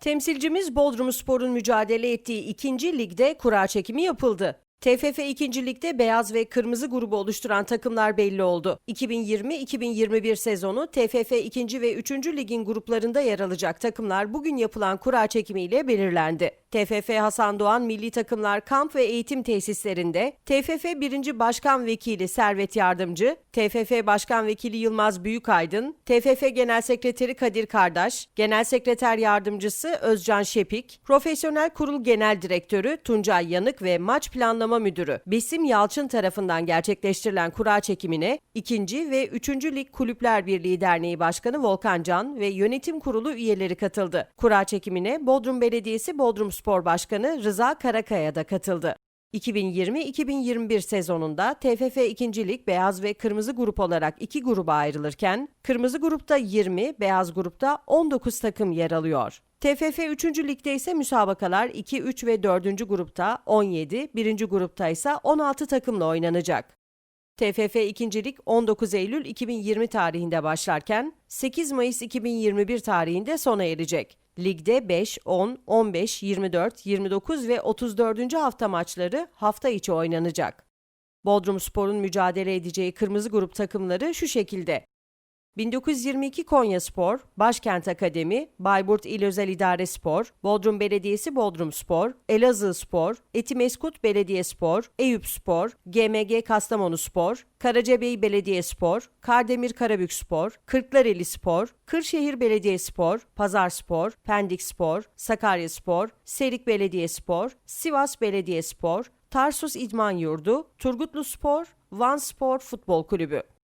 Temsilcimiz Bodrumspor'un mücadele ettiği ikinci ligde kura çekimi yapıldı. TFF 2. Lig'de beyaz ve kırmızı grubu oluşturan takımlar belli oldu. 2020-2021 sezonu TFF 2. ve 3. ligin gruplarında yer alacak takımlar bugün yapılan kura çekimiyle belirlendi. TFF Hasan Doğan Milli Takımlar Kamp ve Eğitim Tesislerinde TFF 1. Başkan Vekili Servet Yardımcı, TFF Başkan Vekili Yılmaz Büyükaydın, TFF Genel Sekreteri Kadir Kardaş, Genel Sekreter Yardımcısı Özcan Şepik, Profesyonel Kurul Genel Direktörü Tuncay Yanık ve Maç Planlama Müdürü Besim Yalçın tarafından gerçekleştirilen kura çekimine 2. ve 3. Lig Kulüpler Birliği Derneği Başkanı Volkan Can ve Yönetim Kurulu üyeleri katıldı. Kura çekimine Bodrum Belediyesi Bodrum Spor Başkanı Rıza Karakaya da katıldı. 2020-2021 sezonunda TFF 2. Lig beyaz ve kırmızı grup olarak iki gruba ayrılırken, kırmızı grupta 20, beyaz grupta 19 takım yer alıyor. TFF 3. Lig'de ise müsabakalar 2, 3 ve 4. grupta 17, 1. grupta ise 16 takımla oynanacak. TFF 2. Lig 19 Eylül 2020 tarihinde başlarken 8 Mayıs 2021 tarihinde sona erecek. Ligde 5, 10, 15, 24, 29 ve 34. hafta maçları hafta içi oynanacak. Bodrumspor'un mücadele edeceği kırmızı grup takımları şu şekilde. 1922 Konya Spor, Başkent Akademi, Bayburt İl Özel İdare Spor, Bodrum Belediyesi Bodrum Spor, Elazığ Spor, Etimeskut Belediye Spor, Eyüp Spor, GMG Kastamonu Spor, Karacabey Belediye Spor, Kardemir Karabük Spor, Kırklareli Spor, Kırşehir Belediye Spor, Pazar Spor, Pendik Spor, Sakarya Spor, Serik Belediye Spor, Sivas Belediye Spor, Tarsus İdman Yurdu, Turgutlu Spor, Van Spor Futbol Kulübü.